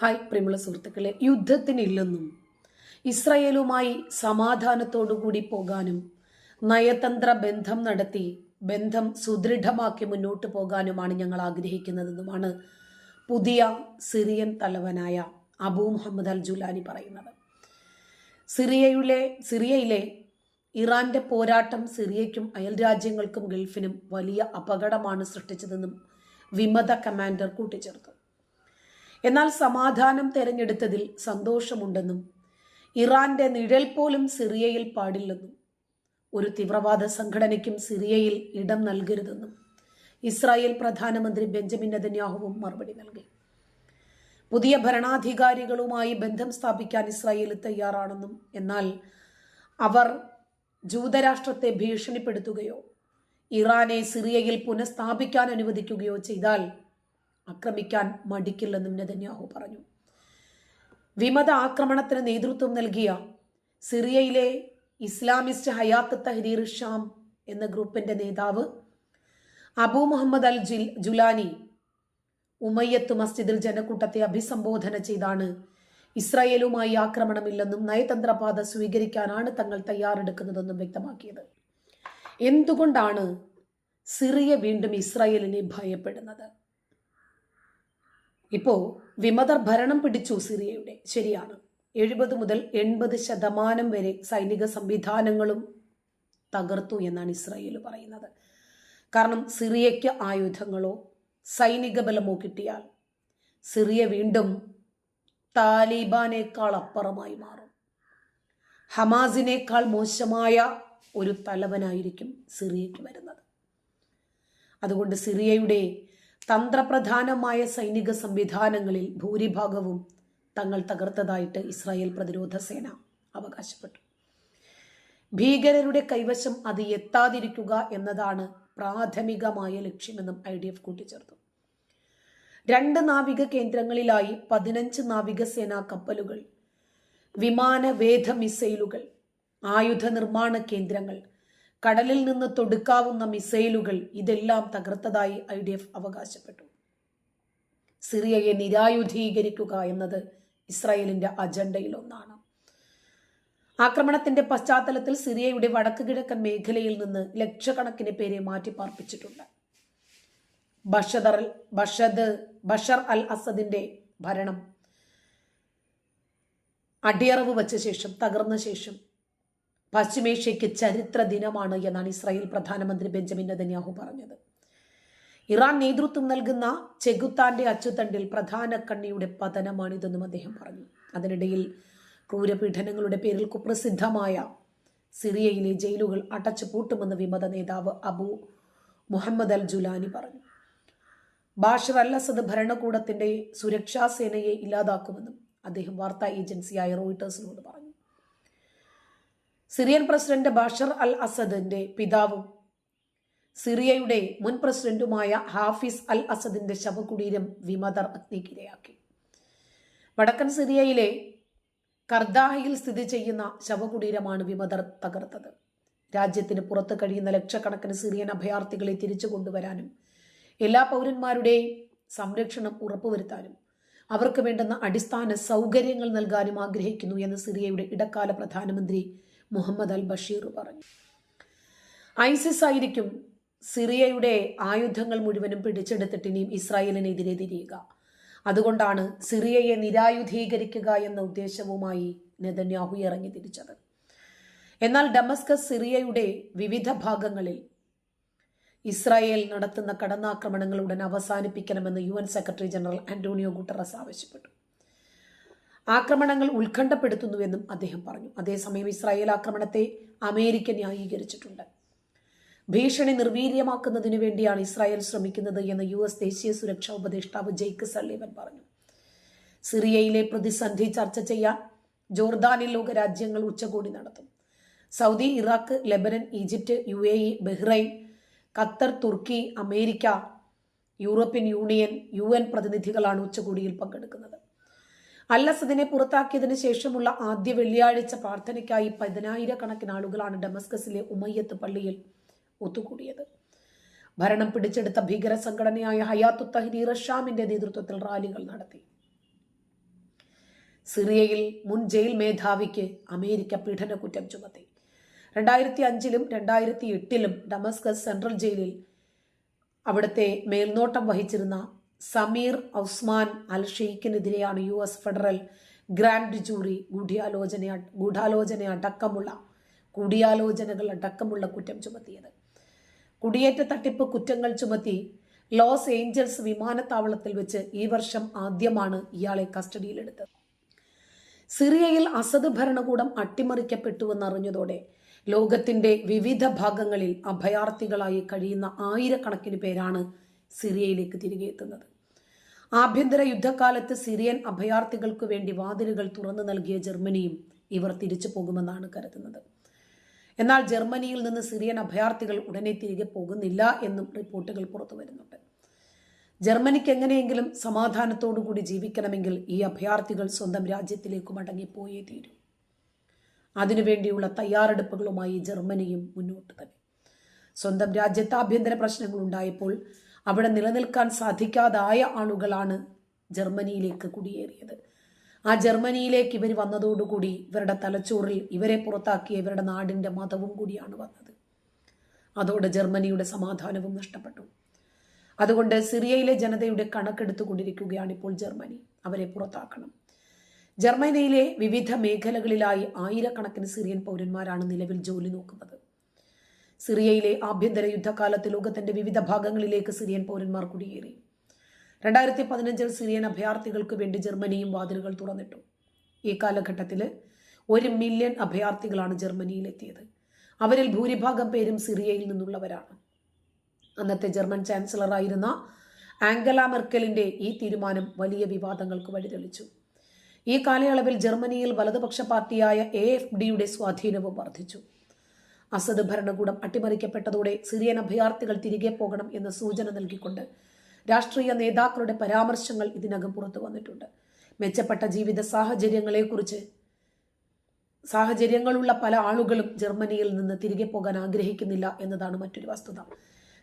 Hi പ്രിയമുള്ള സുഹൃത്തുക്കളെ യുദ്ധത്തിനില്ലെന്നും ഇസ്രയേലുമായി സമാധാനത്തോടുകൂടി പോകാനും നയതന്ത്ര ബന്ധം നടത്തി ബന്ധം സുദൃഢമാക്കി മുന്നോട്ട് പോകാനുമാണ് ഞങ്ങൾ ആഗ്രഹിക്കുന്നതെന്നുമാണ് പുതിയ സിറിയൻ തലവനായ അബൂ മുഹമ്മദ് അൽ ജുലാനി പറയുന്നത്. സിറിയയിലെ സിറിയയിലെ ഇറാന്റെ പോരാട്ടം സിറിയയ്ക്കും അയൽ രാജ്യങ്ങൾക്കും ഗൾഫിനും വലിയ അപകടമാണ് സൃഷ്ടിച്ചതെന്നും വിമത കമാൻഡർ കൂട്ടിച്ചേർത്തു. എന്നാൽ സമാധാനം തെരഞ്ഞെടുത്തതിൽ സന്തോഷമുണ്ടെന്നും ഇറാന്റെ നിഴൽ പോലും സിറിയയിൽ പാടില്ലെന്നും ഒരു തീവ്രവാദ സംഘടനയ്ക്കും സിറിയയിൽ ഇടം നൽകരുതെന്നും ഇസ്രായേൽ പ്രധാനമന്ത്രി ബെഞ്ചമിൻ നെതന്യാഹുവും മറുപടി നൽകി. പുതിയ ഭരണാധികാരികളുമായി ബന്ധം സ്ഥാപിക്കാൻ ഇസ്രായേൽ തയ്യാറാണെന്നും എന്നാൽ അവർ ജൂതരാഷ്ട്രത്തെ ഭീഷണിപ്പെടുത്തുകയോ ഇറാനെ സിറിയയിൽ പുനഃസ്ഥാപിക്കാൻ അനുവദിക്കുകയോ ചെയ്താൽ ആക്രമിക്കാൻ മടിക്കില്ലെന്നും നെതന്യാഹു പറഞ്ഞു. വിമത ആക്രമണത്തിന് നേതൃത്വം നൽകിയ സിറിയയിലെ ഇസ്ലാമിസ്റ്റ് ഹയാത്ത് തഹരീർ ഷാം എന്ന ഗ്രൂപ്പിന്റെ നേതാവ് അബു മുഹമ്മദ് അൽ ജിൽ ജുലാനി ഉമയ്യത്ത് മസ്ജിദിൽ ജനക്കൂട്ടത്തെ അഭിസംബോധന ചെയ്താണ്. ഇസ്രായേലുമായി ആക്രമണമില്ലെന്നും നയതന്ത്രപാത സ്വീകരിക്കാനാണ് തങ്ങൾ തയ്യാറെടുക്കുന്നതെന്നും വ്യക്തമാക്കിയത്. എന്തുകൊണ്ടാണ് സിറിയ വീണ്ടും ഇസ്രായേലിനെ ഭയപ്പെടുന്നത്? ഇപ്പോൾ വിമതർ ഭരണം പിടിച്ചു സിറിയയുടെ. ശരിയാണ്. എഴുപത് മുതൽ എൺപത് ശതമാനം വരെ സൈനിക സംവിധാനങ്ങളും തകർത്തു എന്നാണ് ഇസ്രായേൽ പറയുന്നത്. കാരണം സിറിയയ്ക്ക് ആയുധങ്ങളോ സൈനിക ബലമോ കിട്ടിയാൽ സിറിയ വീണ്ടും താലിബാനേക്കാൾ അപ്പുറമായി മാറും. ഹമാസിനേക്കാൾ മോശമായ ഒരു തലവനായിരിക്കും സിറിയയ്ക്ക് വരുന്നത്. അതുകൊണ്ട് സിറിയയുടെ തന്ത്രപ്രധാനമായ സൈനിക സംവിധാനങ്ങളിൽ ഭൂരിഭാഗവും തങ്ങൾ തകർത്തതായിട്ട് ഇസ്രായേൽ പ്രതിരോധ സേന അവകാശപ്പെട്ടു. ഭീകരരുടെ കൈവശം അത് എത്താതിരിക്കുക എന്നതാണ് പ്രാഥമികമായ ലക്ഷ്യമെന്നും ഐ ഡി എഫ് കൂട്ടിച്ചേർത്തു. രണ്ട് നാവിക കേന്ദ്രങ്ങളിലായി പതിനഞ്ച് നാവികസേനാ കപ്പലുകൾ വിമാനവേധ മിസൈലുകൾ ആയുധ നിർമ്മാണ കേന്ദ്രങ്ങൾ കടലിൽ നിന്ന് തൊടുക്കാവുന്ന മിസൈലുകൾ ഇതെല്ലാം തകർത്തതായി ഐ ഡി എഫ് അവകാശപ്പെട്ടു. സിറിയയെ നിരായുധീകരിക്കുക എന്നത് ഇസ്രായേലിന്റെ അജണ്ടയിൽ ഒന്നാണ് ആക്രമണത്തിന്റെ പശ്ചാത്തലത്തിൽ സിറിയയുടെ വടക്ക് കിഴക്കൻ മേഖലയിൽ നിന്ന് ലക്ഷക്കണക്കിന് പേരെ മാറ്റിപ്പാർപ്പിച്ചിട്ടുണ്ട്. ബഷദർ ബഷദ് ബഷർ അൽ അസദിന്റെ ഭരണം അടിയറവ് വച്ച ശേഷം തകർന്ന ശേഷം പശ്ചിമേഷ്യയ്ക്ക് ചരിത്ര ദിനമാണ് എന്നാണ് ഇസ്രായേൽ പ്രധാനമന്ത്രി ബെഞ്ചമിൻ നെതന്യാഹു പറഞ്ഞത്. ഇറാൻ നേതൃത്വം നൽകുന്ന ചെഗുത്താന്റെ അച്ചുതണ്ടിൽ പ്രധാന കണ്ണിയുടെ പതനമാണിതെന്നും അദ്ദേഹം പറഞ്ഞു. അതിനിടയിൽ ക്രൂരപീഡനങ്ങളുടെ പേരിൽ കുപ്രസിദ്ധമായ സിറിയയിലെ ജയിലുകൾ അടച്ചു പൂട്ടുമെന്ന് വിമത നേതാവ് അബു മുഹമ്മദ് അൽ ജുലാനി പറഞ്ഞു. ബാഷർ അൽ അസദ് ഭരണകൂടത്തിന്റെ സുരക്ഷാ സേനയെ ഇല്ലാതാക്കുമെന്നും അദ്ദേഹം വാർത്താ ഏജൻസിയായ റോയിട്ടേഴ്സിനോട് പറഞ്ഞു. സിറിയൻ പ്രസിഡന്റ് ബാഷർ അൽ അസദിന്റെ പിതാവും. സിറിയയുടെ മുൻ പ്രസിഡന്റുമായ ഹാഫിസ് അൽ അസദിന്റെ ശവകുടീരം വിമതർ അഗ്നിക്കിരയാക്കി. വടക്കൻ സിറിയയിലെ കർദാഹയിൽ സ്ഥിതി ചെയ്യുന്ന ശവകുടീരമാണ് വിമതർ തകർത്തത്. രാജ്യത്തിന് പുറത്ത് കഴിയുന്ന ലക്ഷക്കണക്കിന് സിറിയൻ അഭയാർത്ഥികളെ തിരിച്ചു കൊണ്ടുവരാനും എല്ലാ പൗരന്മാരുടെയും സംരക്ഷണം ഉറപ്പുവരുത്താനും അവർക്ക് വേണ്ടുന്ന അടിസ്ഥാന സൗകര്യങ്ങൾ നൽകാനും ആഗ്രഹിക്കുന്നു എന്ന് സിറിയയുടെ ഇടക്കാല പ്രധാനമന്ത്രി മുഹമ്മദ് അൽ ബഷീർ പറഞ്ഞു. ഐസിസ് ആയിരിക്കും സിറിയയുടെ ആയുധങ്ങൾ മുഴുവനും പിടിച്ചെടുത്തിട്ട് ഇനിയും ഇസ്രായേലിനെതിരെ തിരിയുക. അതുകൊണ്ടാണ് സിറിയയെ നിരായുധീകരിക്കുക എന്ന ഉദ്ദേശവുമായി നെതന്യാഹു ഇറങ്ങി തിരിച്ചത്. എന്നാൽ ഡമസ്കസ് സിറിയയുടെ വിവിധ ഭാഗങ്ങളിൽ ഇസ്രായേൽ നടത്തുന്ന കടന്നാക്രമണങ്ങൾ ഉടൻ അവസാനിപ്പിക്കണമെന്ന് U secretary general Antonio Guterres ആവശ്യപ്പെട്ടു. ആക്രമണങ്ങൾ ഉത്കണ്ഠപ്പെടുത്തുന്നുവെന്നും അദ്ദേഹം പറഞ്ഞു. അതേസമയം ഇസ്രായേൽ ആക്രമണത്തെ അമേരിക്ക ന്യായീകരിച്ചിട്ടുണ്ട്. ഭീഷണി നിർവീര്യമാക്കുന്നതിനു വേണ്ടിയാണ് ഇസ്രായേൽ ശ്രമിക്കുന്നത് എന്ന് യു എസ് ദേശീയ സുരക്ഷാ ഉപദേഷ്ടാവ് ജെയ്ക്ക് സള്ളിവൻ പറഞ്ഞു. സിറിയയിലെ പ്രതിസന്ധി ചർച്ച ചെയ്യാൻ ജോർദാനിൽ ലോകരാജ്യങ്ങൾ ഉച്ചകോടി നടത്തും. Saudi Iraq Lebanon Egypt U A E Bahrain Qatar Turkey America European Union U പ്രതിനിധികളാണ് ഉച്ചകോടിയിൽ പങ്കെടുക്കുന്നത്. അല്ലസദിനെ പുറത്താക്കിയതിന് ശേഷമുള്ള ആദ്യ വെള്ളിയാഴ്ച പ്രാർത്ഥനയ്ക്കായി പതിനായിരക്കണക്കിന് ആളുകളാണ് ഡമസ്കസിലെ ഉമയ്യത്ത് പള്ളിയിൽ ഒത്തുകൂടിയത്. ഭരണം പിടിച്ചെടുത്ത ഭീകര സംഘടനയായ ഹയാത്തു തഹ്രീർ ഷാമിന്റെ നേതൃത്വത്തിൽ റാലികൾ നടത്തി. സിറിയയിൽ മുൻ ജയിൽ മേധാവിക്ക് അമേരിക്ക പീഡന കുറ്റം ചുമത്തി. രണ്ടായിരത്തി അഞ്ചിലും രണ്ടായിരത്തി എട്ടിലും ഡമസ്കസ് സെൻട്രൽ ജയിലിൽ അവിടുത്തെ മേൽനോട്ടം വഹിച്ചിരുന്ന സമീർ ഔസ്മാൻ അൽ ഷെയ്ഖിനെതിരെയാണ് U S federal grand jury ഗൂഢാലോചന ഗൂഢാലോചന അടക്കമുള്ള കൂടിയാലോചനകൾ അടക്കമുള്ള കുറ്റം ചുമത്തിയത്. കുടിയേറ്റ തട്ടിപ്പ് കുറ്റങ്ങൾ ചുമത്തി ലോസ് ഏഞ്ചൽസ് വിമാനത്താവളത്തിൽ വെച്ച് ഈ വർഷം ആദ്യമാണ് ഇയാളെ കസ്റ്റഡിയിലെടുത്തത്. സിറിയയിൽ അസദ് ഭരണകൂടം അട്ടിമറിക്കപ്പെട്ടുവെന്നറിഞ്ഞതോടെ ലോകത്തിന്റെ വിവിധ ഭാഗങ്ങളിൽ അഭയാർത്ഥികളായി കഴിയുന്ന ആയിരക്കണക്കിന് പേരാണ് സിറിയയിലേക്ക് തിരികെ എത്തുന്നത്. ആഭ്യന്തര യുദ്ധകാലത്ത് സിറിയൻ അഭയാർത്ഥികൾക്ക് വേണ്ടി വാതിലുകൾ തുറന്നു നൽകിയ ജർമ്മനിയും ഇവർ തിരിച്ചു പോകുമെന്നാണ് കരുതുന്നത്. എന്നാൽ ജർമ്മനിയിൽ നിന്ന് സിറിയൻ അഭയാർത്ഥികൾ ഉടനെ തിരികെ പോകുന്നില്ല എന്നും റിപ്പോർട്ടുകൾ പുറത്തു വരുന്നുണ്ട് ജർമ്മനിക്ക് എങ്ങനെയെങ്കിലും സമാധാനത്തോടുകൂടി ജീവിക്കണമെങ്കിൽ ഈ അഭയാർത്ഥികൾ സ്വന്തം രാജ്യത്തിലേക്ക് മടങ്ങിപ്പോയേ തീരൂ. അതിനുവേണ്ടിയുള്ള തയ്യാറെടുപ്പുകളുമായി ജർമ്മനിയും മുന്നോട്ട് തന്നെ. സ്വന്തം രാജ്യത്ത് ആഭ്യന്തര പ്രശ്നങ്ങൾ ഉണ്ടായപ്പോൾ അവിടെ നിലനിൽക്കാൻ സാധിക്കാതായ ആളുകളാണ് ജർമ്മനിയിലേക്ക് കുടിയേറിയത്. ആ ജർമ്മനിയിലേക്ക് ഇവർ വന്നതോടുകൂടി ഇവരുടെ തലച്ചോറിൽ ഇവരെ പുറത്താക്കിയ ഇവരുടെ നാടിന്റെ മതവും കൂടിയാണ് വന്നത്. അതോടെ ജർമ്മനിയുടെ സമാധാനവും നഷ്ടപ്പെട്ടു. അതുകൊണ്ട് സിറിയയിലെ ജനതയുടെ കണക്കെടുത്തുകൊണ്ടിരിക്കുകയാണ് ഇപ്പോൾ ജർമ്മനി. അവരെ പുറത്താക്കണം. ജർമ്മനിയിലെ വിവിധ മേഖലകളിലായി ആയിരക്കണക്കിന് സിറിയൻ പൗരന്മാരാണ് നിലവിൽ ജോലി നോക്കുന്നത്. സിറിയയിലെ ആഭ്യന്തര യുദ്ധകാലത്ത് ലോകത്തിന്റെ വിവിധ ഭാഗങ്ങളിലേക്ക് സിറിയൻ പൗരന്മാർ കുടിയേറി. രണ്ടായിരത്തി പതിനഞ്ചിൽ സിറിയൻ അഭയാർത്ഥികൾക്ക് വേണ്ടി ജർമ്മനിയും വാതിലുകൾ തുറന്നിട്ടു. ഈ കാലഘട്ടത്തിൽ ഒരു മില്യൺ അഭയാർത്ഥികളാണ് ജർമ്മനിയിലെത്തിയത്. അവരിൽ ഭൂരിഭാഗം പേരും സിറിയയിൽ നിന്നുള്ളവരാണ്. അന്നത്തെ ജർമ്മൻ ചാൻസലറായിരുന്ന ആംഗല മെർക്കലിന്റെ ഈ തീരുമാനം വലിയ വിവാദങ്ങൾക്ക് വഴിതെളിച്ചു. ഈ കാലയളവിൽ ജർമ്മനിയിൽ വലതുപക്ഷ പാർട്ടിയായ എ എഫ് ഡിയുടെ സ്വാധീനവും വർദ്ധിച്ചു. അസദ് ഭരണകൂടം അട്ടിമറിക്കപ്പെട്ടതോടെ സിറിയൻ അഭയാർത്ഥികൾ തിരികെ പോകണം എന്ന സൂചന നൽകിക്കൊണ്ട് രാഷ്ട്രീയ നേതാക്കളുടെ പരാമർശങ്ങൾ ഇതിനകം പുറത്തു വന്നിട്ടുണ്ട്. മെച്ചപ്പെട്ട ജീവിത സാഹചര്യങ്ങളെക്കുറിച്ച് സാഹചര്യങ്ങളുള്ള പല ആളുകളും ജർമ്മനിയിൽ നിന്ന് തിരികെ പോകാൻ ആഗ്രഹിക്കുന്നില്ല എന്നതാണ് മറ്റൊരു വസ്തുത.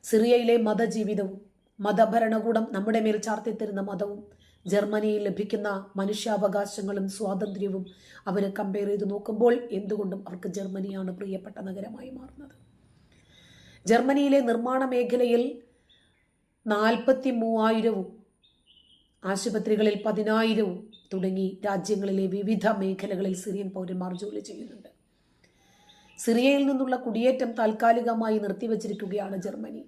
സിറിയയിലെ മതജീവിതവും മതഭരണകൂടം നമ്മുടെ മേൽ ചാർത്തിത്തരുന്ന മതവും ജർമ്മനിയിൽ ലഭിക്കുന്ന മനുഷ്യാവകാശങ്ങളും സ്വാതന്ത്ര്യവും അവരെ കമ്പയർ ചെയ്ത് നോക്കുമ്പോൾ എന്തുകൊണ്ടും അവർക്ക് ജർമ്മനിയാണ് പ്രിയപ്പെട്ട നഗരമായി മാറുന്നത്. ജർമ്മനിയിലെ നിർമ്മാണ മേഖലയിൽ നാൽപ്പത്തി മൂവായിരവും ആശുപത്രികളിൽ പതിനായിരവും തുടങ്ങി രാജ്യങ്ങളിലെ വിവിധ മേഖലകളിൽ സിറിയൻ പൗരന്മാർ ജോലി ചെയ്യുന്നുണ്ട്. സിറിയയിൽ നിന്നുള്ള കുടിയേറ്റം താൽക്കാലികമായി നിർത്തിവച്ചിരിക്കുകയാണ് ജർമ്മനി.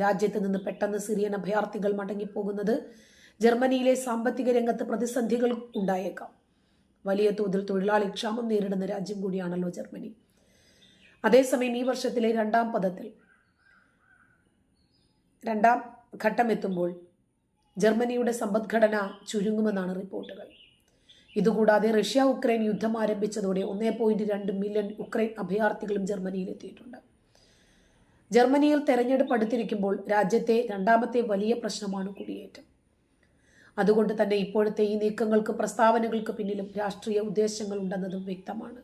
രാജ്യത്ത് നിന്ന് പെട്ടെന്ന് സിറിയൻ അഭയാർത്ഥികൾ മടങ്ങിപ്പോകുന്നത് ജർമ്മനിയിലെ സാമ്പത്തിക രംഗത്ത് പ്രതിസന്ധികൾ ഉണ്ടായേക്കാം. വലിയ തോതിൽ തൊഴിലാളി ക്ഷാമം നേരിടുന്ന രാജ്യം കൂടിയാണല്ലോ ജർമ്മനി. അതേസമയം ഈ വർഷത്തിലെ രണ്ടാം പദത്തിൽ രണ്ടാം ഘട്ടം എത്തുമ്പോൾ ജർമ്മനിയുടെ സമ്പദ്ഘടന ചുരുങ്ങുമെന്നാണ് റിപ്പോർട്ടുകൾ. ഇതുകൂടാതെ റഷ്യ ഉക്രൈൻ യുദ്ധം ആരംഭിച്ചതോടെ ഒന്നേ പോയിന്റ് രണ്ട് മില്യൺ ഉക്രൈൻ അഭയാർത്ഥികളും ജർമ്മനിയിൽ എത്തിയിട്ടുണ്ട്. ജർമ്മനിയിൽ തെരഞ്ഞെടുപ്പ് അടുത്തിരിക്കുമ്പോൾ രാജ്യത്തെ രണ്ടാമത്തെ വലിയ പ്രശ്നമാണ് കുടിയേറ്റം. അതുകൊണ്ട് തന്നെ ഇപ്പോഴത്തെ ഈ നീക്കങ്ങൾക്കും പ്രസ്താവനകൾക്ക് പിന്നിലും രാഷ്ട്രീയ ഉദ്ദേശങ്ങൾ ഉണ്ടെന്നതും വ്യക്തമാണ്.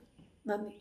നന്ദി.